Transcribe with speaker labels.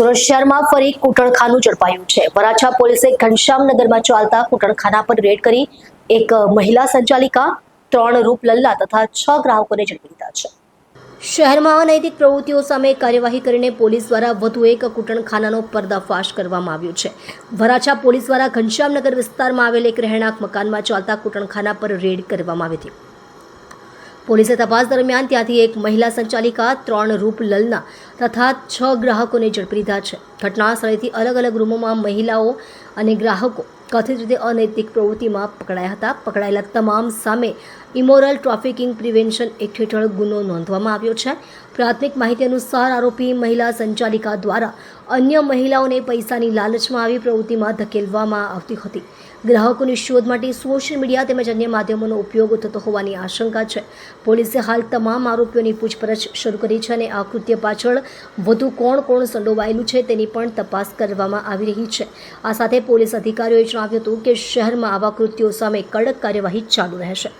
Speaker 1: સુરત શહેરમાં ફરી કૂટણખાનું ઝડપાયું છે. વરાછા પોલીસે ઘનશ્યામનગરમાં ચાલતા કૂટણખાના પર રેડ કરી એક મહિલા સંચાલિકા, ત્રણ રૂપ લલ્લા તથા છ ગ્રાહકોને ઝડપી લીધા છે. શહેરમાં અનૈતિક પ્રવૃત્તિઓ સામે કાર્યવાહી કરીને પોલીસ દ્વારા વધુ એક કૂટણખાનાનો પર્દાફાશ કરવામાં આવ્યો છે. વરાછા પોલીસ દ્વારા ઘનશ્યામનગર વિસ્તારમાં આવેલ એક રહેણાંક મકાનમાં ચાલતા કૂટણખાના પર રેડ કરવામાં આવી હતી. પોલીસે તપાસ દરમિયાન ત્યાંથી એક મહિલા સંચાલિકા, ત્રણ રૂપ લલના તથા છ ગ્રાહકોને ઝડપી લીધા છે. ઘટના સ્થળેથી અલગ અલગ રૂમોમાં મહિલાઓ અને ગ્રાહકો કથિત રીતે અનૈતિક પ્રવૃત્તિમાં પકડાયા હતા. પકડાયેલા તમામ સામે ઇમોરલ ટ્રાફિકિંગ પ્રિવેન્શન એક્ટ હેઠળ ગુનો નોંધવામાં આવ્યો છે. પ્રાથમિક માહિતી અનુસાર આરોપી મહિલા સંચાલિકા દ્વારા અન્ય મહિલાઓને પૈસાની લાલચમાં આવી પ્રવૃત્તિમાં ધકેલવામાં આવતી હતી. ગ્રાહકોની શોધ માટે સોશિયલ મીડિયા તેમજ અન્ય માધ્યમોનો ઉપયોગ થતો હોવાની આશંકા છે. પોલીસે હાલ તમામ આરોપીઓની પૂછપરછ શરૂ કરી છે અને આ કૃત્ય પાછળ વધુ કોણ કોણ સંડોવાયેલું છે તેની પણ તપાસ કરવામાં આવી રહી છે. આ સાથે પોલીસ અધિકારીઓએ જણાવ્યું હતું કે શહેરમાં આવા કૃત્યો સામે કડક કાર્યવાહી ચાલુ રહેશે.